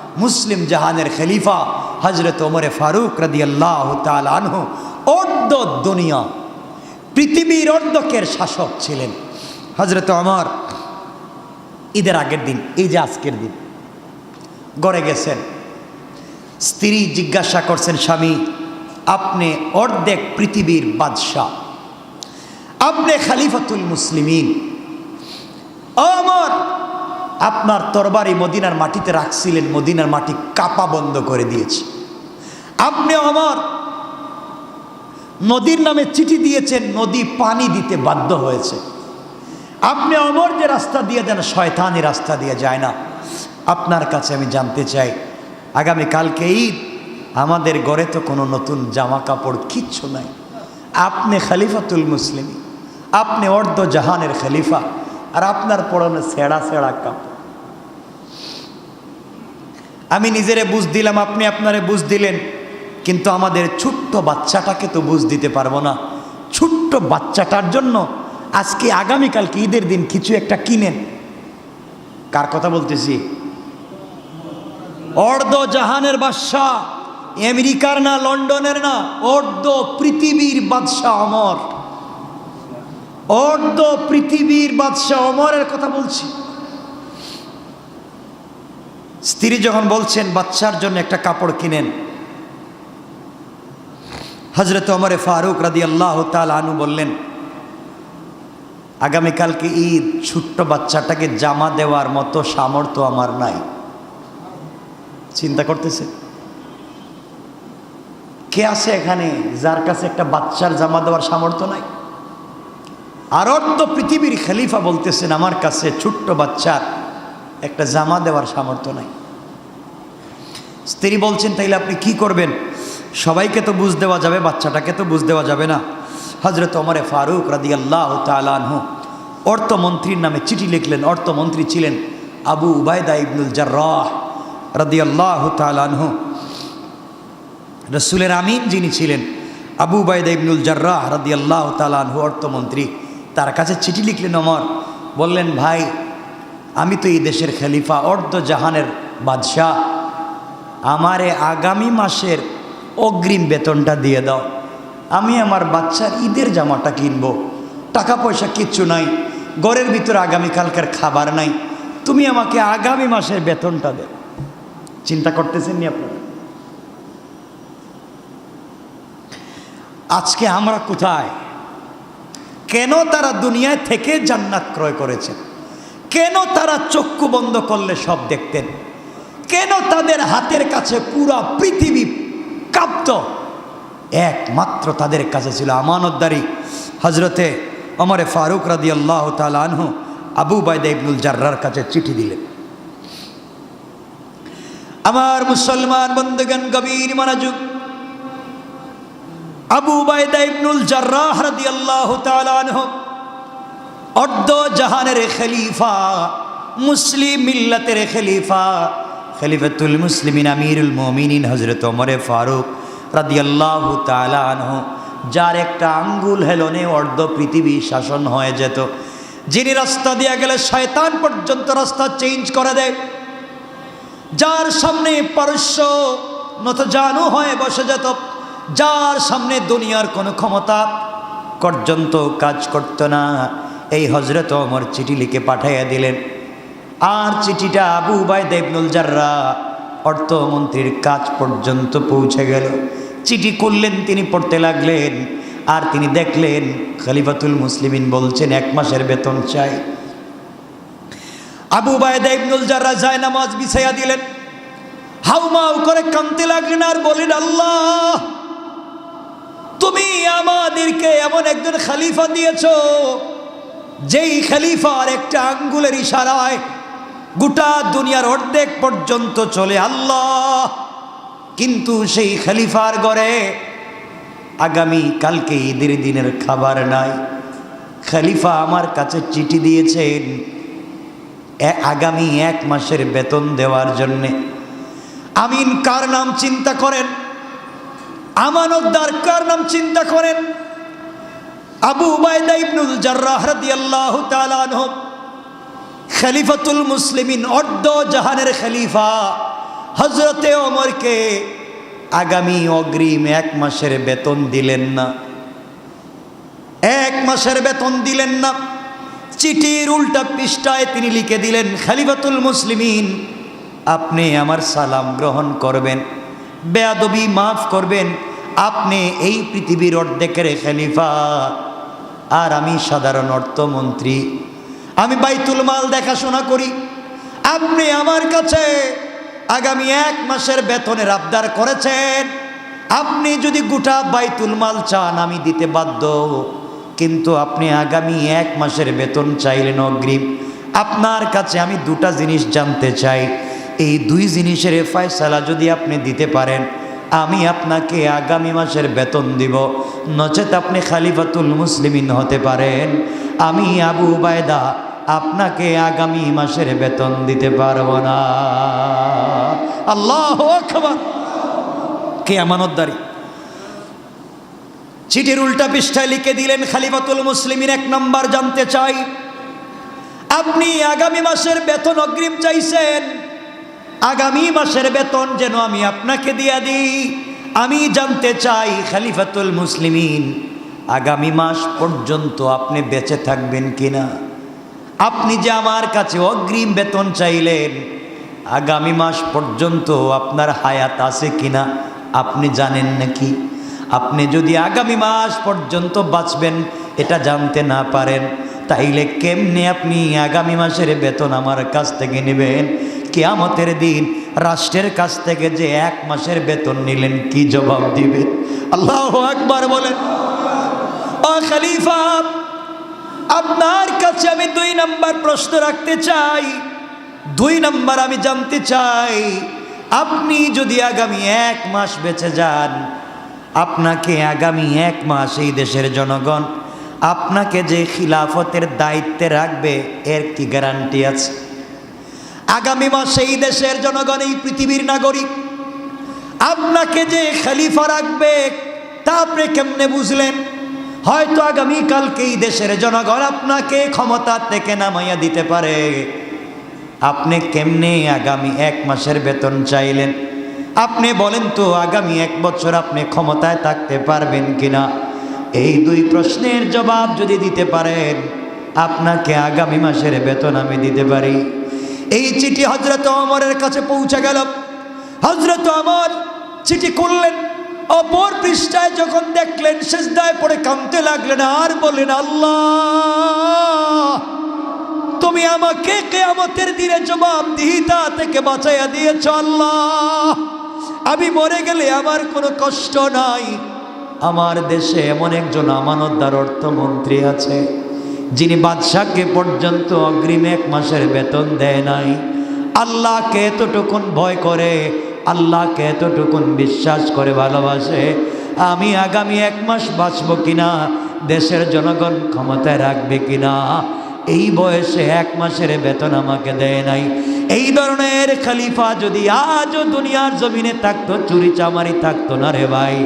মুসলিম জাহানের খলিফা হজরত ওমরে ফারুক রাদি আল্লাহ আনহু অর্ধ দুনিয়া, পৃথিবীর অর্ধকের শাসক ছিলেন। হজরত অমর ঈদের আগের দিন, এই যে আজকের দিন, গড়ে গেছেন। স্ত্রী জিজ্ঞাসা করছেন, স্বামী, আপনি অর্ধেক পৃথিবীর বাদশাহ। আপনি খালিফাতুল মুসলিমিন। অমর আপনার তরবারি মদিনার মাটিতে রাখছিলেন, মদিনার মাটি কাপা বন্ধ করে দিয়েছে। আপনি আমার নদীর নামে চিঠি দিয়েছেন, নদী পানি দিতে বাধ্য হয়েছে। আপনি অমর যে রাস্তা দিয়ে দেন, শয়তানি রাস্তা দিয়ে যায় না। আপনার কাছে আমি জানতে চাই আগামী কালকে ঈদ, আমাদের ঘরে তো কোনো নতুন জামা কাপড় কিচ্ছু নাই। আপনি খালিফাতুল মুসলিম, আপনি অর্ধ জাহানের খালিফা, আর আপনার পরনে সেরা সেরা কাপড়। আমি নিজেরে বুঝ দিলাম, আপনি আপনারে বুঝ দিলেন। কিন্তু আমাদের ছোট্ট বাচ্চাটাকে তো বুঝ দিতে পারব না। ছোট্ট বাচ্চাটার জন্য আজকে আগামীকালকে ঈদের দিন কিছু একটা কিনেন। কার কথা বলতেছি? অর্ধ জাহানের বাদশাহ, আমেরিকার না, লন্ডনের না, অর্ধ পৃথিবীর বাদশাহ অমর। অর্ধ পৃথিবীর বাদশাহ অমরের কথা বলছি। স্ত্রী যখন বলছেন, বাচ্চার জন্য একটা কাপড় কিনেন। হজরত অমরে ফারুক রাদি আল্লাহ আনু বললেন, আগামীকালকে ঈদ, ছোট্ট বাচ্চাটাকে জামা দেওয়ার মতো সামর্থ্য আমার নাই। চিন্তা করতেছে। কে আছে এখানে যার কাছে একটা বাচ্চার জামা দেওয়ার সামর্থ্য নাই? আর অর্ধ পৃথিবীর খলিফা বলতেছেন, আমার কাছে ছোট্ট বাচ্চার একটা জামা দেওয়ার সামর্থ্য নাই। স্ত্রী বলছেন, তাইলে আপনি কি করবেন? সবাইকে তো বুঝ দেওয়া যাবে, বাচ্চাটাকে তো বুঝ দেওয়া যাবে না। হজরত অমরে ফারুক রাদি আল্লাহ তালানহু অর্থমন্ত্রীর নামে চিঠি লিখলেন। অর্থমন্ত্রী ছিলেন আবু উবায়দা ইবনুল জার্রাহ রাদি আল্লাহ তালানহু রসুলের আমিন যিনি ছিলেন আবু উবায়দা ইবনুল জার্রাহ রাদি আল্লাহ তালানহু অর্থমন্ত্রী। তার কাছে চিঠি লিখলেন অমর বললেন, ভাই আমি তো এই দেশের খলিফা, অর্ধ জাহানের বাদশাহ। আমারে আগামী মাসের অগ্রিম বেতনটা দিয়ে দাও। আমি আমার বাচ্চার ঈদের জামাটা কিনবো। টাকা পয়সা কিচ্ছু নাই। ঘরের ভিতরে আগামীকালকার খাবার নাই। তুমি আমাকে আগামী মাসের বেতনটা দে চিন্তা করতেছেন নি আপনারা? আজকে আমরা কোথায়? কেন তারা দুনিয়ায় থেকে জান্নাত ক্রয় করেছেন কেন তারা চক্ষু বন্ধ করলে সব দেখতেন? কেন তাদের হাতের কাছে পুরা পৃথিবী কাঁপত? একমাত্র তাদের কাছে ছিল আমানতদারি। হজরতে অমরে ফারুক রাদি আল্লাহ আনহু আবু বাইদা ইবনুল জার্রার কাছে চিঠি দিলেন। আমার মুসলমান বন্ধুগণ, গভীর মনোযোগ। আবু বাইদা ইবনুল জার্রাহ রাদি আল্লাহ অর্ধ জাহানের খলিফা, মুসলিম মিল্লাতের খলিফা, খলিফাতুল মুসলিমিন আমিরুল মমিনিন হজরত ওমরে ফারুক রাদিয়াল্লাহু তাআলা যার একটা আঙ্গুল হেলনে অর্ধ পৃথিবী শাসন হয়ে যেত। যিনি রাস্তা দিয়ে গেলে শয়তান পর্যন্ত রাস্তা চেঞ্জ করে দেয়। যার সামনে পারস্য নত জানু হয়ে বসে যেত, যার সামনে দুনিয়ার কোনো ক্ষমতা পর্যন্ত কাজ করত না। এই হজরত অমর চিঠি লিখে পাঠাইয়া দিলেন। আর চিঠিটা আবু বাই দেবনুল জাররা অর্থমন্ত্রীর কাজ পর্যন্ত পৌঁছে গেল। চিঠি করলেন তিনি পড়তে লাগলেন আর তিনি দেখলেন, খালিফাতুল মুসলিমিন বলছেন, এক মাসের বেতন চাই। আবু বায়দা ইবনুল জাররা যায় নামাজ বিছাইয়া দিলেন। হাউমাউ করে কাঁদতে লাগলেন আর বলেন, আল্লাহ, তুমি আমাদেরকে এমন একজন খালিফা দিয়েছ যেই খালিফার একটা আঙ্গুলের ইশারায় গোটা দুনিয়ার অর্ধেক পর্যন্ত চলে আল্লাহ। কিন্তু সেই খলিফার গড়ে আগামী কালকে ঈদের দিনের খাবার নাই। খলিফা আমার কাছে চিঠি দিয়েছেন আগামী এক মাসের বেতন দেওয়ার জন্যে। আমিন, কার নাম চিন্তা করেন? আমানত আমানতদার কার নাম চিন্তা করেন? আবু উবায়দা ইবনুল জার্রাহ রাদিয়াল্লাহু তাআলা আনহু, খলিফাতুল মুসলিমিন অর্ধ জাহানের খলিফা হজরতে ওমরকে আগামী অগ্রিম এক মাসের বেতন দিলেন না। এক মাসের বেতন দিলেন না। চিঠির উল্টা পৃষ্ঠায় তিনি লিখে দিলেন, খালিফাতুল মুসলিমিন, আপনি আমার সালাম গ্রহণ করবেন, বেয়াদবি মাফ করবেন, আপনি এই পৃথিবীর অর্ধেকের খালিফা। আর আমি সাধারণ অর্থমন্ত্রী। আমি বাইতুল মাল দেখাশোনা করি। আপনি আমার কাছে আগামী এক মাসের বেতনের আবদার করেছেন। আপনি যদি গোটা বাইতুল মাল চান, আমি দিতে বাধ্য। কিন্তু আপনি আগামী এক মাসের বেতন চাইলেন অগ্রিম। আপনার কাছে আমি দুটা জিনিস জানতে চাই। এই দুই জিনিসের ফয়সালা যদি আপনি দিতে পারেন আমি আপনাকে আগামী মাসের বেতন দিব। নচেত আপনি খালিফাতুল মুসলিমিন হতে পারেন। আমি আবু বায়দা আপনাকে আগামী মাসের বেতন দিতে পারব না। আল্লাহ কে আমানতদারি চিঠির উল্টা পৃষ্ঠায় লিখে দিলেন, খালিফাতুল মুসলিমিন এক নম্বর জানতে চাই। আপনি আগামী মাসের বেতন অগ্রিম চাইছেন। আগামী মাসের বেতন যেন আমি আপনাকে দিয়া দিই। আমি জানতে চাই, খালিফাতুল মুসলিমিন, আগামী মাস পর্যন্ত আপনি বেঁচে থাকবেন কিনা? আপনি যে আমার কাছে অগ্রিম বেতন চাইলেন, আগামী মাস পর্যন্ত আপনার হায়াত আছে কিনা আপনি জানেন নাকি? আপনি যদি আগামী মাস পর্যন্ত বাঁচবেন, এটা জানতে না পারেন, তাইলে কেমনে আপনি আগামী মাসের বেতন আমার কাছ থেকে নেবেন? কেয়ামতের দিন রাষ্ট্রের কাছ থেকে যে এক মাসের বেতন নিলেন, কি জবাব দিবে? আল্লাহ একবার বলেন খলিফা, আপনার কাছে আমি দুই নাম্বার প্রশ্ন রাখতে চাই। দুই নাম্বার আমি জানতে চাই, আপনি যদি আগামী এক মাস বেঁচে যান, আপনাকে আগামী এক মাস এই দেশের জনগণ আপনাকে যে খিলাফতের দায়িত্বে রাখবে, এর কি গ্যারান্টি আছে? আগামী মাসে এই দেশের জনগণ, এই পৃথিবীর নাগরিক, আপনাকে যে খলিফা রাখবে, তা আপনি কেমনে বুঝলেন? হয়তো আগামীকালকে এই দেশের জনগণ আপনাকে ক্ষমতা থেকে নামাইয়া দিতে পারে। আপনি কেমনে আগামী এক মাসের বেতন চাইলেন? আপনি বলেন তো, আগামী এক বছর আপনি ক্ষমতায় থাকতে পারবেন কিনা? এই দুই প্রশ্নের জবাব যদি দিতে পারেন, আপনাকে আগামী মাসের বেতন আমি দিতে পারি। এই চিঠি হজরত অমরের কাছে পৌঁছে গেল। হজরত অমর চিঠি করলেন অপর পৃষ্ঠায় যখন দেখলেন শেষদায় পড়ে কাঁদতে লাগলেন, আর বললেন, আল্লাহ, তুমি আমাকে কে কেয়ামতের দিনে জবাব দিহিতা থেকে বাঁচাইয়া দিয়েছ, আল্লাহ। আমি মরে গেলে আমার কোনো কষ্ট নাই। আমার দেশে এমন একজন আমানতদার অর্থমন্ত্রী আছে যিনি বাদশাহকে পর্যন্ত অগ্রিম এক মাসের বেতন দেয় নাই, আল্লাহকে এতটুকুন ভয় করে, আল্লাহকে এতটুকুন বিশ্বাস করে, ভালোবাসে, আমি আগামী এক মাস বাঁচব কিনা, দেশের জনগণ ক্ষমতায় রাখবে কিনা, এই বয়সে এক মাসের বেতন আমাকে দেয় নাই। এই ধরনের খলিফা যদি আজও দুনিয়ার জমিনে থাকতো, চুরি চামারি থাকতো না রে ভাই,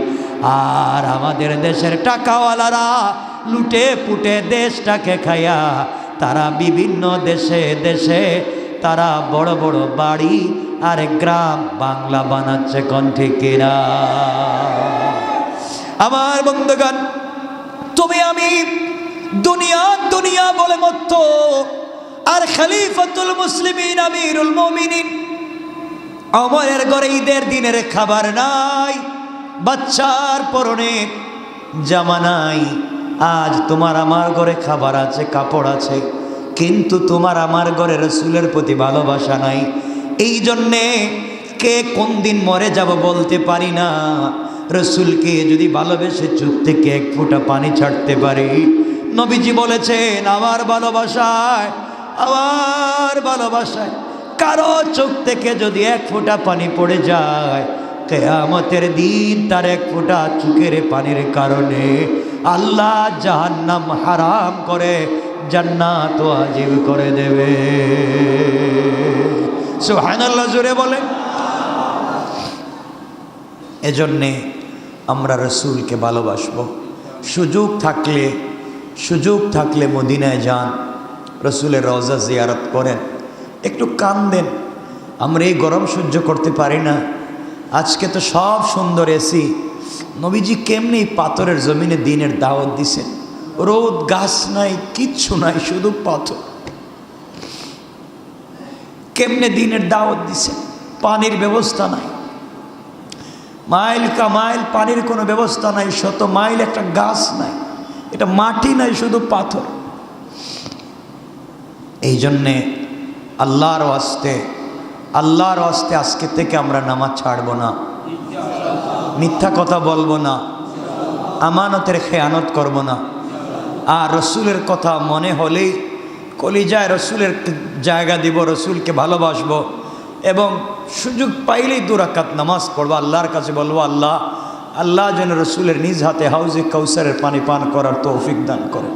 আর আমাদের দেশের টাকাওয়ালারা লুটে পুটে দেশটাকে খাইয়া তারা বিভিন্ন দেশে দেশে, তারা বড় বড় বাড়ি আর গ্রাম বাংলা বানাচ্ছে কণ্ঠে কেরা। আমার বন্ধুগণ, তুমি আমি দুনিয়া দুনিয়া বলে মত আর খলিফাতুল মুসলিমিন, আমিরুল মুমিনিন। অমরের ঘরে ঈদের দিনের খাবার নাই, বাচ্চার পরনে জামা নাই আজ তোমার আমার ঘরে খাবার আছে, কাপড় আছে, কিন্তু তোমার আমার ঘরে রসুলের প্রতি ভালোবাসা নাই। এই জন্যে কে কোন দিন মরে যাব বলতে পারি না। রসুলকে যদি ভালোবেসে চুপ থেকে এক ফোঁটা পানি ছাড়তে পারি। নবীজি বলেছেন, আমার ভালোবাসায় আমার ভালোবাসায় কারও চোখ থেকে যদি এক ফোঁটা পানি পড়ে যায়, কেয়ামতের দিন তার এক ফোঁটা চোখের পানির কারণে আল্লাহ জাহান্নাম হারাম করে, জান্নাত আজিব করে দেবে। সুহানাল্লাহ জুড়ে বলে এজন্যে আমরা রসুলকে ভালোবাসবো। সুযোগ থাকলে সুযোগ থাকলে মদিনায় যান, রসুলের রওজা জিয়ারত করেন। একটু কান দেন আমরা এই গরম সহ্য করতে পারি না। আজকে তো সব সুন্দর এসি নবীজি কেমনি পাথরের জমিনে দিনের দাওয়াত দিছেন? রোদ, গাছ নাই, কিচ্ছু নাই, শুধু পাথর। কেমনে দিনের দাওয়াত দিছেন? পানির ব্যবস্থা নাই। মাইল কা মাইল পানির কোনো ব্যবস্থা নাই, শত মাইল একটা গাছ নাই। এটা মাটি নাই, শুধু পাথর। এই জন্যে আল্লাহর আস্তে আল্লাহর আস্তে আজকে থেকে আমরা নামাজ ছাড়বো না। মিথ্যা কথা বলব না, আমানতের খেয়ানত করব না। আর রসুলের কথা মনে হলেই কলিজায় রসুলের জায়গা দিব, রসুলকে ভালোবাসবো এবং সুযোগ পাইলেই দুরাকাত নামাজ পড়ব। আল্লাহর কাছে বলব, আল্লাহ আল্লাহ যেন রসুলের নিজ হাতে হাউজে কৌসারের পানি পান করার তৌফিক দান করে।